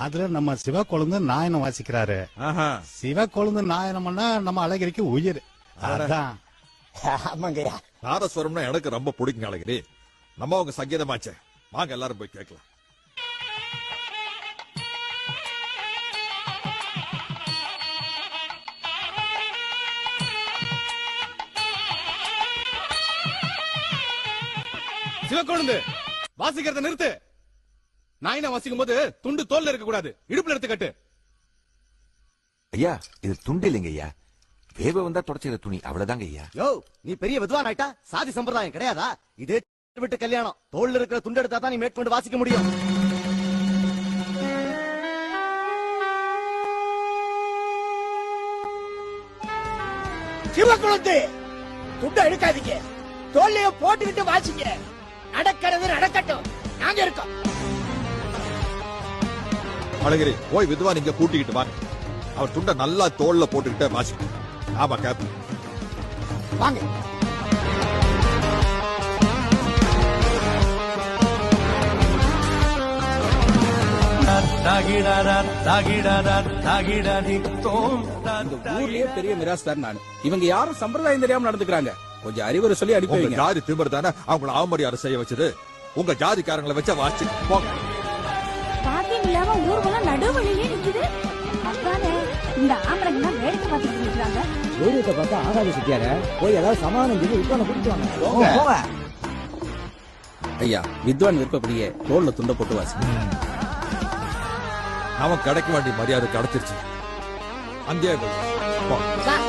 அதுல நம்ம சிவ கொழுந்து நாயனம் வாசிக்கிறாரு. ஆஹா. சிவ கொழுந்து நாயனம்னா நம்ம அழகிரிக்கு உயிர். அதான். ஆமாங்கய்யா. நாதஸ்வரம்னா எனக்கு ரொம்ப பிடிக்கும் அழகிரி. நம்ம அவங்க சங்கீதமாச்சே. வாங்க எல்லாரும் போய் கேட்கலாம். சிவக்கொழுந்து வாசிக்கிறத நிறுத்து. நாயினா வாசிக்கும் போது துண்டு தோல்ல இருக்க கூடாது. இடுப்புல எடுத்து கட்டு ஐயா இது துண்டு இல்லைங்க ஐயா. வேவ வந்தா தொடச்சிக்கிற துணி அவ்வளவுதாங்க ஐயா. யோ நீ பெரிய வித்வான் ஆயிட்டா சாதி சம்பிரதாயம் கிடையாதா? இதே விட்டு கல்யாணம். தோல்ல இருக்கிற துண்டு எடுத்தா தான் நீ மேற்கொண்டு வாசிக்க முடியும். சிவகுலத்து துட்டை எடுக்காதீங்க. தோல்லைய போட்டுக்கிட்டு வாசிங்க. நடக்கிறது நடக்கட்டும். நாங்க இருக்கோம். அழகிரி போய் வித்வான் இங்க கூட்டிக்கிட்டு வாங்க அவர் துண்டை நல்லா தோல்ல போட்டுக்கிட்டே வாசிக்கணும் ஆமா கேப். வாங்க. இந்த ஊர்லயே பெரிய மிராஸ்தார் நானு. இவங்க யாரும் சம்பிரதாயம் தெரியாம நடந்துக்கிறாங்க. கொஞ்சம் அறிவுரை சொல்லி அனுப்பி ஜாதி திமிர் தானே அவங்கள அவமரியாதை செய்ய வச்சது. உங்க ஜாதிக்காரங்களை வச்ச வாசி போங்க. பாக்கியம் இல்லாம ஊர்வலம் நடுவழியிலே நிக்குது. அதானே இந்த ஆம்பளைங்க தான் வேடிக்கை பார்த்துட்டு நிக்கிறாங்க சூரியத்தை பார்த்தா ஆகாத சிட்டியார போய் ஏதாவது சமாதானம் சொல்லி விட்டான கூட்டிட்டு வாங்க. ஐயா வித்வான் விருப்பப்படியே தோல்ல துண்டை போட்டு வாசி அவன் கிடைக்க வேண்டிய மரியாதை கிடைச்சிருச்சு. சார்